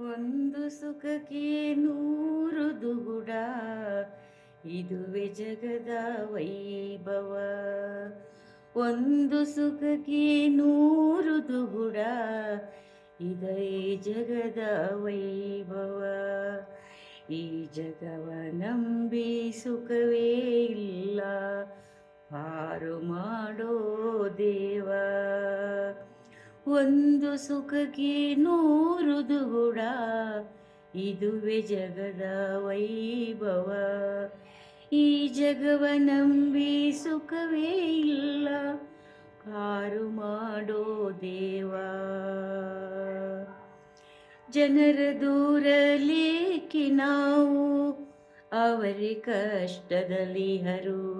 ಒಂದು ಸುಖಕ್ಕೆ ನೂರು ದುಗುಡ, ಇದುವೆ ಜಗದ ವೈಭವ. ಒಂದು ಸುಖಕ್ಕೆ ನೂರು ದುಗುಡ ಇದೇ ಜಗದ ವೈಭವ. ಈ ಜಗವ ನಂಬಿ ಸುಖವೇ ಇಲ್ಲ ಪಾರು ಮಾಡೋ ದೇವ. ಒಂದು ಸುಖಕ್ಕೆ ನೂರು ಗುಡ ಇದುವೆ ಜಗದ ವೈಭವ. ಈ ಜಗವ ನಂಬಿ ಸುಖವೇ ಇಲ್ಲ, ಕಾರು ಮಾಡೋ ದೇವ. ಜನರ ದೂರಲೇಕೆ ನಾವು, ಅವರ ಕಷ್ಟದಲ್ಲಿ ಹರು.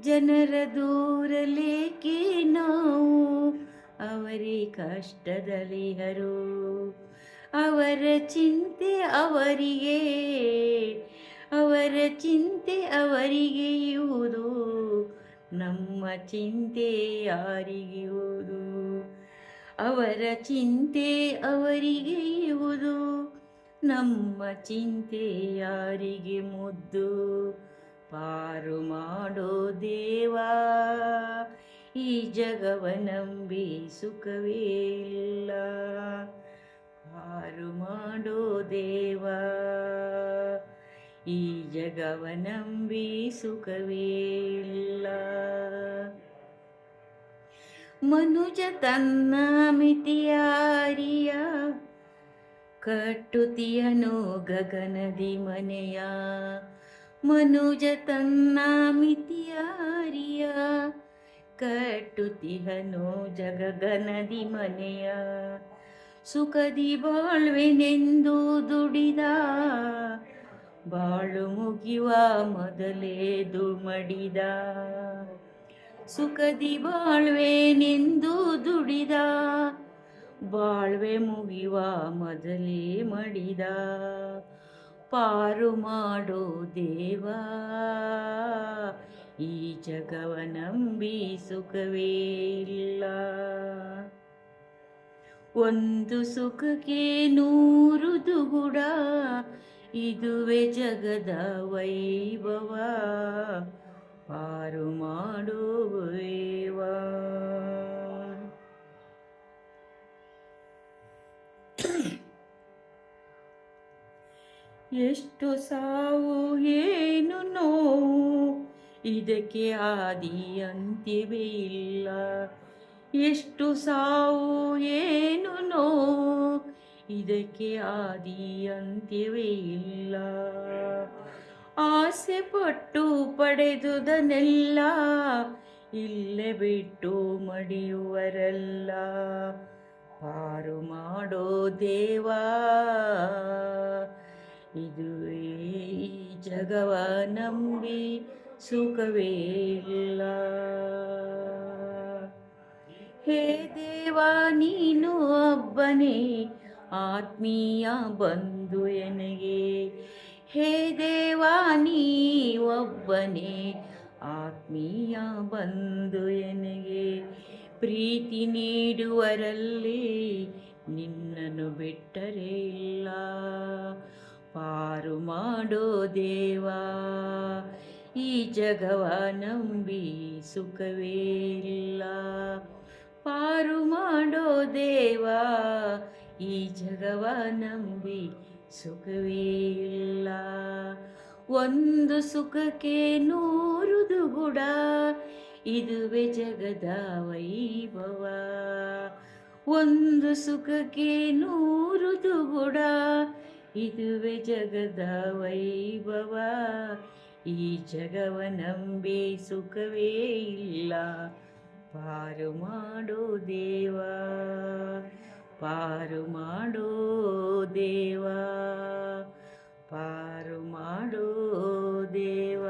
ಜನರ ದೂರಲೇಕೆ ನಾವು ಅವರೇ ಕಷ್ಟದಲ್ಲಿ ಹರು ಅವರ ಚಿಂತೆ ಅವರಿಗೆ, ಅವರ ಚಿಂತೆ ಅವರಿಗೆ ಇರುವುದು. ನಮ್ಮ ಚಿಂತೆ ಯಾರಿಗೆಯುವುದು ಅವರ ಚಿಂತೆ ಅವರಿಗೆ ಇರುವುದು. ನಮ್ಮ ಚಿಂತೆ ಯಾರಿಗೆ ಮುದ್ದು? ಪಾರು ಮಾಡೋ ದೇವಾ ಈ ಜಗವನಂಬಿ ಸುಖವೇ ಇಲ್ಲ ಪಾರು ಮಾಡೋ ದೇವ, ಈ ಜಗವನಂಬಿ ಸುಖವೇ ಇಲ್ಲ ಮನುಜ ತನ್ನ ಮಿತಿಯಾರಿಯ, ಕಟ್ಟುತಿಯನು ಗಗನದಿ ಮನೆಯ. ಮನುಜ ತನ್ನ ಮಿತಿಯಾರಿಯ ಕಟ್ಟುತಿಹನು ಜಗಗನದಿ ಮನೆಯ. ಸುಖದಿ ಬಾಳ್ವೆನೆಂದು ದುಡಿದ. ಬಾಳು ಮುಗಿಯುವ ಮೊದಲೇ ದುಮಡಿದ. ಸುಖದಿ ಬಾಳ್ವೆನೆಂದು ದುಡಿದ. ಬಾಳ್ವೆ ಮುಗಿಯುವ ಮೊದಲೇ ಮಡಿದ. ಪಾರು ಮಾಡೋ ದೇವಾ. ಈ ಜಗವ ನಂಬಿ ಸುಖವೇ ಇಲ್ಲ. ಒಂದು ಸುಖಕ್ಕೆ ನೂರು ದುಗುಡ, ಇದುವೆ ಜಗದ ವೈಭವ. ಪಾರು ಮಾಡುವೇವ? ಎಷ್ಟು ಸಾವು, ಏನು ನೋವು ಇದಕ್ಕೆ ಆದಿ ಅಂತ್ಯವೇ ಇಲ್ಲ ಎಷ್ಟು ಸಾವು ಏನು ನೋ ಇದಕ್ಕೆ ಆದಿ ಅಂತ್ಯವೇ ಇಲ್ಲ ಆಸೆ ಪಟ್ಟು ಪಡೆದುದನೆಲ್ಲ ಇಲ್ಲೇ ಬಿಟ್ಟು ಮಡಿಯುವರಲ್ಲ. ಪಾರು ಮಾಡೋ ದೇವಾ, ಇದುವೇ ಜಗವ ನಂಬಿ ಸುಖವೇ ಇಲ್ಲ. ಹೇ ದೇವ, ನೀನು ಒಬ್ಬನೇ, ಆತ್ಮೀಯ ಬಂಧು ಎನಗೆ. ಹೇ ದೇವ ನೀ ಒಬ್ಬನೇ, ಆತ್ಮೀಯ ಬಂಧು ಎನಗೆ. ಪ್ರೀತಿ ನೀಡುವರಲ್ಲಿ ನಿನ್ನನ್ನು ಬಿಟ್ಟರೆ ಇಲ್ಲ. ಪಾರು ಮಾಡೋ ದೇವಾ ಈ ಜಗವ ನಂಬಿ ಸುಖವೇ ಇಲ್ಲ ಪಾರು ಮಾಡೋ ದೇವಾ ಈ ಜಗವ ನಂಬಿ ಸುಖವೇ ಇಲ್ಲ ಒಂದು ಸುಖಕ್ಕೆ ನೂರುದು ಗುಡ ಇದುವೆ ಜಗದ ವೈಭವ. ಒಂದು ಸುಖಕ್ಕೆ ನೂರುದು ಗುಡ ಇದುವೆ ಜಗದ ವೈಭವ. ಈ ಜಗವ ನಂಬಿ ಸುಖವೇ ಇಲ್ಲ. ಪಾರು ಮಾಡೋ ದೇವ ಪಾರು ಮಾಡೋ ದೇವ ಪಾರು ಮಾಡೋ ದೇವ.